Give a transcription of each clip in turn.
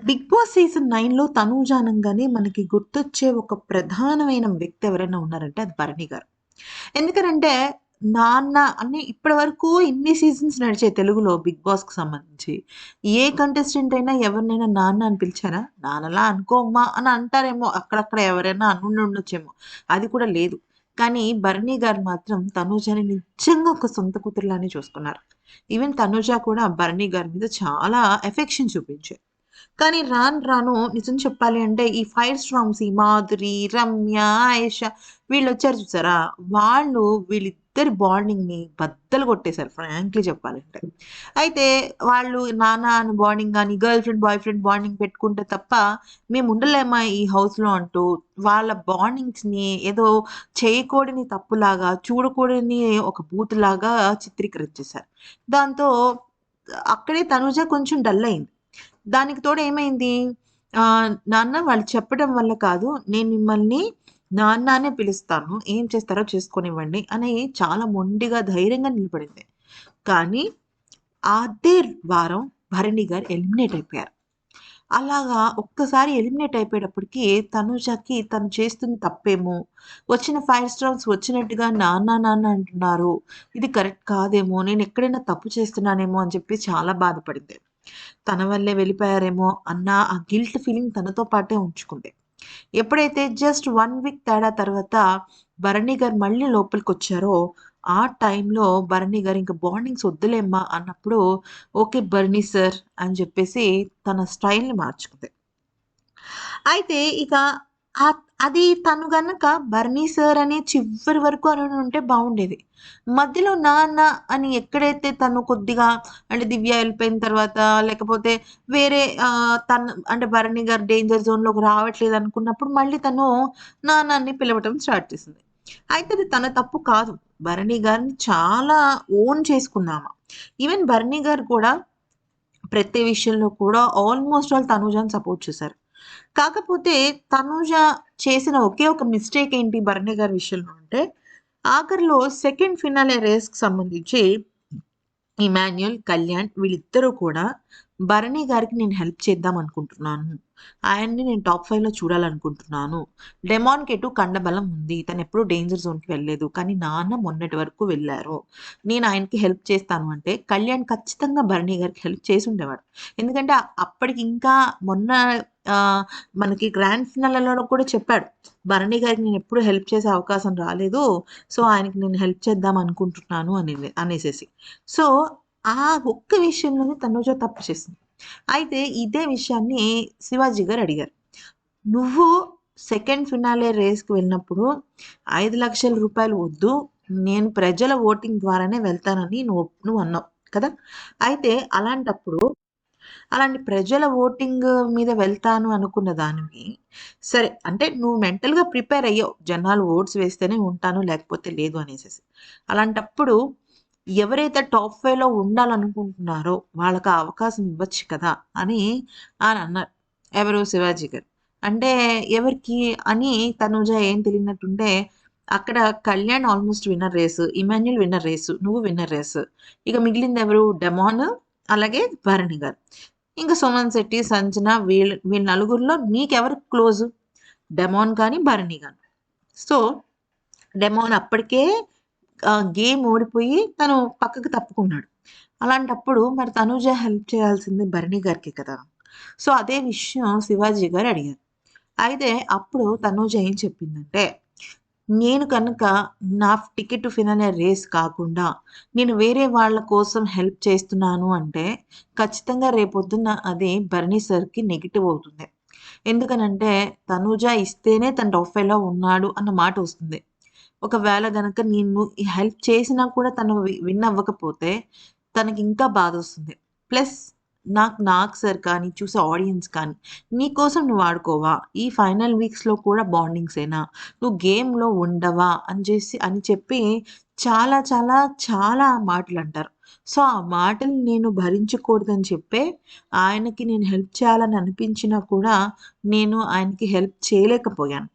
Big boss season నైన్లో తనూజానంగానే మనకి గుర్తొచ్చే ఒక ప్రధానమైన వ్యక్తి ఎవరైనా ఉన్నారంటే అది భరణి గారు. ఎందుకనంటే నాన్న అన్ని ఇప్పటి వరకు ఇన్ని సీజన్స్ నడిచే తెలుగులో బిగ్ బాస్కి సంబంధించి ఏ కంటెస్టెంట్ అయినా ఎవరినైనా నాన్న అని పిలిచారా? నాన్నలా అనుకోమ్మా అని అంటారేమో అక్కడక్కడ ఎవరైనా అనుండి ఉండొచ్చేమో. అది కూడా లేదు. కానీ భరణి గారు మాత్రం తనూజని నిజంగా ఒక సొంత కూతురులానే చూసుకున్నారు. ఈవెన్ తనూజ కూడా భరణి గారి మీద చాలా ఎఫెక్షన్ చూపించారు. కానీ రాను రాను నిజం చెప్పాలి అంటే ఈ ఫైర్ స్ట్రాంగ్స్ ఈ మాధురి రమ్య ఆయేష వీళ్ళు వచ్చారు చూసారా? వాళ్ళు వీళ్ళిద్దరి బాండింగ్ని బద్దలు కొట్టేశారు ఫ్రాంక్లీ చెప్పాలంటే అయితే వాళ్ళు నాన్న అని బాండింగ్ కానీ girl friend boy friend bonding పెట్టుకుంటే తప్ప మేము ఉండలేమా ఈ హౌస్లో అంటూ వాళ్ళ బాండింగ్స్ని ఏదో చేయకూడని తప్పులాగా చూడకూడని ఒక బూతులాగా చిత్రీకరించేశారు. దాంతో అక్కడే తనుజ కొంచెం డల్ అయింది. దానికి తోడు ఏమైంది? నాన్న వాళ్ళు చెప్పడం వల్ల కాదు నేను మిమ్మల్ని నాన్న అనే పిలుస్తాను ఏం చేస్తారో చేసుకొనివ్వండి అని చాలా మొండిగా ధైర్యంగా నిలబడింది. కానీ అదే వారం భరణి గారు ఎలిమినేట్ అయిపోయారు. అలాగా ఒక్కసారి ఎలిమినేట్ అయిపోయేటప్పటికి తనుజకి తను చేస్తుంది తప్పేమో. వచ్చిన ఫైవ్ స్టార్స్ వచ్చినట్టుగా నాన్న నాన్న అంటున్నారు. ఇది కరెక్ట్ కాదేమో నేను ఎక్కడైనా తప్పు చేస్తున్నానేమో అని చెప్పి చాలా బాధపడింది. తన వల్లే వెళ్ళిపోయారేమో అన్న ఆ గిల్ట్ ఫీలింగ్ తనతో పాటే ఉంచుకుంది. ఎప్పుడైతే జస్ట్ వన్ వీక్ తేడా తర్వాత భరణి గారు మళ్ళీ లోపలికి వచ్చారో ఆ టైంలో భరణి గారు ఇంకా బాండింగ్స్ వద్దులేమ్మా అన్నప్పుడు ఓకే భరణి సార్ అని చెప్పేసి తన స్టైల్ని మార్చుకుంది. అయితే ఇక అది తను గనక బర్నీ సార్ అని చివరి వరకు అని ఉంటే బాగుండేది. మధ్యలో నాన్న అని ఎక్కడైతే తను కొద్దిగా అంటే దివ్య వెళ్ళిపోయిన తర్వాత లేకపోతే వేరే తను అంటే భరణి గారు డేంజర్ జోన్లోకి రావట్లేదు అనుకున్నప్పుడు మళ్ళీ తను నాన్నని పిలవటం స్టార్ట్ చేసింది. అయితే అది తన తప్పు కాదు. భరణి గారిని చాలా ఓన్ చేసుకున్నామా. ఈవెన్ భరణి గారు కూడా ప్రతి విషయంలో కూడా ఆల్మోస్ట్ ఆల్ తనుజాని సపోర్ట్ చేశారు. కాకపోతే తనుజ చేసిన ఒకే ఒక మిస్టేక్ ఏంటి భరణి గారి విషయంలో అంటే ఆఖరిలో సెకండ్ ఫినాలే రేస్కి సంబంధించి ఇమాన్యుల్ కళ్యాణ్ వీళ్ళిద్దరూ కూడా భరణి గారికి నేను హెల్ప్ చేద్దాం అనుకుంటున్నాను. ఆయన్ని నేను టాప్ ఫైవ్లో చూడాలనుకుంటున్నాను. డెమాన్ కెటు కండబలం ఉంది. తను ఎప్పుడు డేంజర్ జోన్కి వెళ్ళలేదు. కానీ నాన్న మొన్నటి వరకు వెళ్ళారు. నేను ఆయనకి హెల్ప్ చేస్తాను అంటే కళ్యాణ్ ఖచ్చితంగా భరణి గారికి హెల్ప్ చేసి ఉండేవాడు. ఎందుకంటే అప్పటికి ఇంకా మొన్న మనకి గ్రాండ్ ఫినాలలో కూడా చెప్పాడు. భరణి గారికి నేను ఎప్పుడు హెల్ప్ చేసే అవకాశం రాలేదు. సో ఆయనకి నేను హెల్ప్ చేద్దాం అనుకుంటున్నాను అని అనేసేసి. సో ఆ ఒక్క విషయంలోనే తనుజ తప్పు చేసింది. అయితే ఇదే విషయాన్ని శివాజీ గారు అడిగారు. నువ్వు సెకండ్ ఫినాలే రేస్కి వెళ్ళినప్పుడు ఐదు లక్షల రూపాయలు వద్దు నేను ప్రజల ఓటింగ్ ద్వారానే వెళ్తానని నువ్వు నువ్వు అన్నావు కదా? అయితే అలాంటప్పుడు అలాంటి ప్రజల ఓటింగ్ మీద వెళ్తాను అనుకున్న దానివి. సరే అంటే నువ్వు మెంటల్గా ప్రిపేర్ అయ్యావు. జనాలు ఓట్స్ వేస్తేనే ఉంటాను లేకపోతే లేదు అనేసి అలాంటప్పుడు ఎవరైతే టాప్ ఫైవ్లో ఉండాలనుకుంటున్నారో వాళ్ళకి అవకాశం ఇవ్వచ్చు కదా అని ఆయన అన్నారు. ఎవరు శివాజీ గారు. అంటే ఎవరికి అని తనుజ ఏం తెలియనట్టుంటే అక్కడ Kalyan almost winner race Emmanuel winner race నువ్వు విన్నర్ రేసు. ఇక మిగిలింది ఎవరు? డెమాన్ అలాగే భరణి గారు. ఇంకా సుమన్ శెట్టి సంజన వీళ్ళ వీళ్ళ నలుగురిలో నీకెవరు క్లోజ్? డెమోన్ కానీ భరణి కానీ సో డెమోన్ అప్పటికే గేమ్ ఓడిపోయి తను పక్కకు తప్పుకున్నాడు. అలాంటప్పుడు మరి తనుజ హెల్ప్ చేయాల్సింది భరణి గారికి కదా? సో అదే విషయం శివాజీ గారు అడిగారు. అయితే అప్పుడు తనుజ ఏం చెప్పిందంటే నేను కనుక నా టికెట్ ఫినాలే రేస్ కాకుండా నేను వేరే వాళ్ళ కోసం హెల్ప్ చేస్తున్నాను అంటే ఖచ్చితంగా రేపొద్దున అది భరణి సార్కి నెగిటివ్ అవుతుంది. ఎందుకనంటే తనుజ ఇస్తేనే తన టొఫైలో ఉన్నాడు అన్న మాట వస్తుంది. ఒకవేళ గనక నేను హెల్ప్ చేసినా కూడా తను విన్ అవ్వకపోతే తనకి ఇంకా బాధ వస్తుంది. ప్లస్ నాకు నాకు సార్ కానీ చూసే ఆడియన్స్ కానీ నీకోసం నువ్వు ఆడుకోవా? ఈ ఫైనల్ వీక్స్లో కూడా బాండింగ్సేనా? నువ్వు గేమ్లో ఉండవా? అని చేసి అని చెప్పి చాలా చాలా చాలా మాటలు అంటారు సో ఆ మాటలు నేను భరించకూడదని చెప్పే ఆయనకి నేను హెల్ప్ చేయాలని అనిపించినా కూడా నేను ఆయనకి హెల్ప్ చేయలేకపోయాను.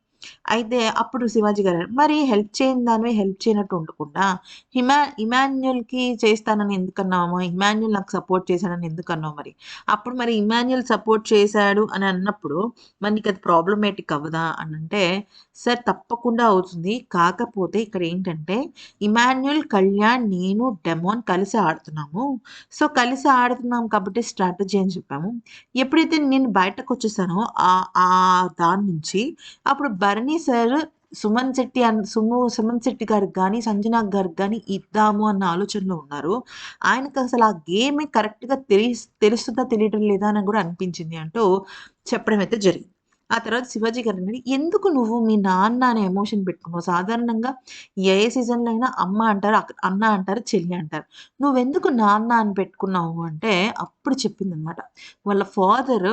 అయితే అప్పుడు శివాజీ గారు మరి హెల్ప్ చేయని దానివే హెల్ప్ చేయనట్టు ఉండకుండా హిమా ఇమాన్యుయల్‌కి చేస్తానని ఎందుకన్నావు? ఇమాన్యుల్ నాకు సపోర్ట్ చేశాడని ఎందుకన్నావు మరి? అప్పుడు మరి ఇమాన్యుల్ సపోర్ట్ చేశాడు అని అన్నప్పుడు మరి అది ప్రాబ్లమేటిక్ అవ్వదా? అని అంటే సార్ తప్పకుండా అవుతుంది. కాకపోతే ఇక్కడ ఏంటంటే ఇమాన్యుల్ కళ్యాణ్, నేను, డెమోన్ కలిసి ఆడుతున్నాము. సో, కలిసి ఆడుతున్నాం కాబట్టి స్ట్రాటజీ అని చెప్పాము. ఎప్పుడైతే నేను బయటకు వచ్చేసానో ఆ దాని నుంచి అప్పుడు భరణి సార్ సుమన్ శెట్టి అన్ సుము సుమన్ శెట్టి గారికి కానీ సంజనా గారికి కానీ ఇద్దాము అన్న ఆలోచనలో ఉన్నారు. ఆయనకసలు ఆ గేమే కరెక్ట్‌గా తెలి తెలుస్తుందా? తెలియటం లేదా? అని కూడా అనిపించింది అంటూ చెప్పడం అయితే జరిగింది. ఆ తర్వాత శివాజీ గారు గారన్నారు, "ఎందుకు నువ్వు మీ నాన్న అనే ఎమోషన్ పెట్టుకున్నావు? సాధారణంగా ఏ సీజన్‌లో అయినా అమ్మ అంటారు, అన్న అంటారు, చెల్లి అంటారు. నువ్వెందుకు నాన్న అని పెట్టుకున్నావు?" అంటే అప్పుడు చెప్పిందనమాట. వాళ్ళ ఫాదర్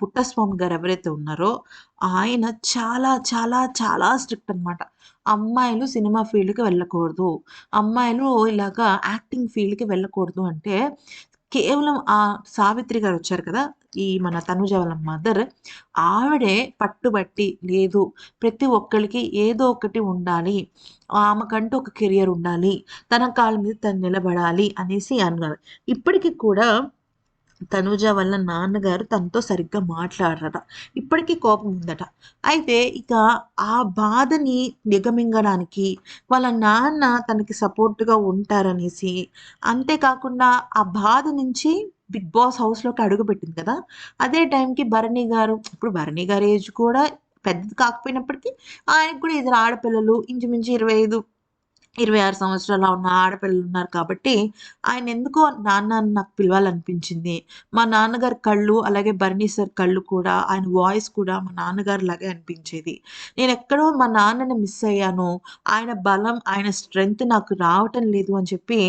పుట్టస్వామి గారు ఎవరైతే ఉన్నారో ఆయన చాలా చాలా చాలా స్ట్రిక్ట్ అనమాట. అమ్మాయిలు సినిమా ఫీల్డ్‌కి వెళ్ళకూడదు. అమ్మాయిలు ఇలాగా యాక్టింగ్ ఫీల్డ్‌కి వెళ్ళకూడదు అంటే కేవలం ఆ సావిత్రి గారు వచ్చారు కదా! ఈ మన తనుజ వాళ్ళ మదర్ ఆవిడే పట్టుబట్టి లేదు ప్రతి ఒక్కరికి ఏదో ఒకటి ఉండాలి. ఆమెకంటూ ఒక కెరియర్ ఉండాలి. తన కాళ్ళ మీద తను నిలబడాలి అనేసి అన్నారు. ఇప్పటికి కూడా తనూజ వల్ల నాన్నగారు తనతో సరిగ్గా మాట్లాడరట. ఇప్పటికీ కోపం ఉందట. అయితే ఇక ఆ బాధని దిగమింగడానికి వాళ్ళ నాన్న తనకి సపోర్ట్‌గా ఉంటారనేసి, అంతేకాకుండా ఆ బాధ నుంచి 'బిగ్ బాస్' హౌస్‌లోకి అడుగుపెట్టింది కదా! అదే టైంకి భరణి గారు ఇప్పుడు భరణి గారి ఏజ్ కూడా పెద్దది కాకపోయినప్పటికీ ఆయనకు కూడా ఇద్దరు ఆడపిల్లలు ఇంచుమించు ఇరవై ఐదు ఇరవై ఆరు సంవత్సరాల ఉన్న ఆడపిల్లలు ఉన్నారు కాబట్టి ఆయన ఎందుకో నాన్న అని నాకు పిలవాలనిపించింది. మా నాన్నగారి కళ్ళు, అలాగే భరణి సార్ కళ్ళు కూడా ఆయన వాయిస్ కూడా మా నాన్నగారు లాగే అనిపించేది. నేను ఎక్కడో మా నాన్నని మిస్ అయ్యాను. ఆయన బలం, ఆయన స్ట్రెంగ్త్ నాకు రావటం లేదు అని చెప్పి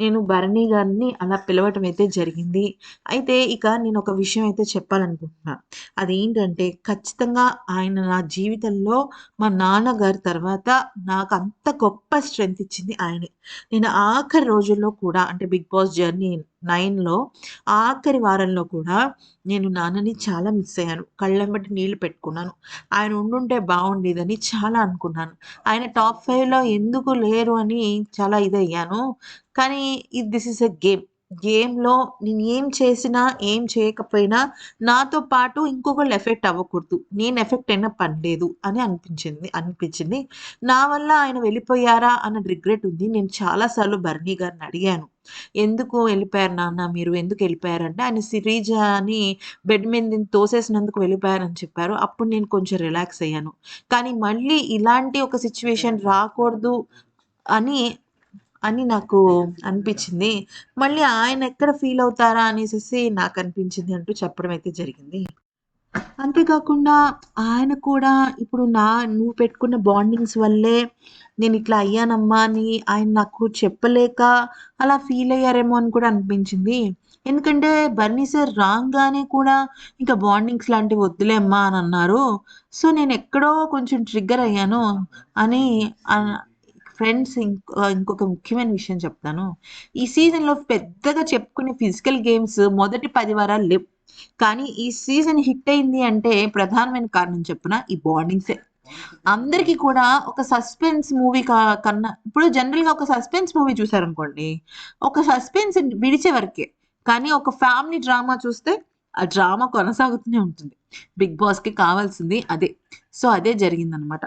నేను భరణి గారిని అలా పిలవటం అయితే జరిగింది. అయితే ఇక నేను ఒక విషయం అయితే చెప్పాలనుకుంటున్నా. అదేంటంటే ఖచ్చితంగా ఆయన నా జీవితంలో మా నాన్నగారి తర్వాత నాకు అంత గొప్ప స్ట్రెంగ్త్ ఇచ్చింది ఆయనే. నేను ఆఖరి రోజుల్లో కూడా అంటే 'బిగ్ బాస్' జర్నీ నైన్లో ఆఖరి వారంలో కూడా నేను నాన్నని చాలా మిస్ అయ్యాను. కళ్ళెంబటి నీళ్ళు పెట్టుకున్నాను. ఆయన ఉండుంటే బాగుండేదని చాలా అనుకున్నాను. ఆయన టాప్ ఫైవ్లో ఎందుకు లేరు అని చాలా ఇదయ్యాను. కానీ దిస్ ఈస్ ఎ గేమ్. గేమ్‌లో నేను ఏం చేసినా, ఏం చేయకపోయినా నాతో పాటు ఇంకొకళ్ళు ఎఫెక్ట్ అవ్వకూడదు. నేను ఎఫెక్ట్ అయినా పర్లేదు అని అనిపించింది అనిపించింది. నా వల్ల ఆయన వెళ్ళిపోయారా అన్న రిగ్రెట్ ఉంది. నేను చాలాసార్లు బర్నీ గారిని అడిగాను. ఎందుకు వెళ్ళిపోయారు నాన్న మీరు? ఎందుకు వెళ్ళిపోయారంటే ఆయన సిరీజాని బెడ్ మీద తోసేసినందుకు వెళ్ళిపోయారని చెప్పారు. అప్పుడు నేను కొంచెం రిలాక్స్ అయ్యాను. కానీ మళ్ళీ ఇలాంటి ఒక సిచ్యువేషన్ రాకూడదు అని, అని నాకు అనిపించింది. మళ్ళీ ఆయన ఎక్కడ ఫీల్ అవుతారా అనేసి నాకు అనిపించింది అంటూ చెప్పడం అయితే జరిగింది. అంతేకాకుండా ఆయన కూడా ఇప్పుడు నా నువ్వు పెట్టుకున్న బాండింగ్స్ వల్లే నేను ఇట్లా అయ్యానమ్మా అని ఆయన నాకు చెప్పలేక అలా ఫీల్ అయ్యారేమో అని కూడా అనిపించింది. ఎందుకంటే భరణి సార్ రాగానే కూడా ఇంకా బాండింగ్స్ లాంటివి వద్దులేమ్మా అని అన్నారు. సో, నేను ఎక్కడో కొంచెం ట్రిగ్గర్ అయ్యాను అని ఫ్రెండ్స్ ఇంక్ ఇంకొక ముఖ్యమైన విషయం చెప్తాను. ఈ సీజన్‌లో పెద్దగా చెప్పుకునే ఫిజికల్ గేమ్స్ మొదటి పది వారాలు లేవు. కానీ ఈ సీజన్ హిట్ అయింది అంటే ప్రధానమైన కారణం చెప్పిన ఈ బాండింగ్సే. అందరికి కూడా ఒక సస్పెన్స్ మూవీ కన్నా ఇప్పుడు జనరల్‌గా ఒక సస్పెన్స్ మూవీ చూసారనుకోండి. ఒక సస్పెన్స్ విడిచే వరకే. కానీ ఒక ఫ్యామిలీ డ్రామా చూస్తే ఆ డ్రామా కొనసాగుతూనే ఉంటుంది. 'బిగ్ బాస్‌కి' కావాల్సింది అదే. సో, అదే జరిగిందనమాట.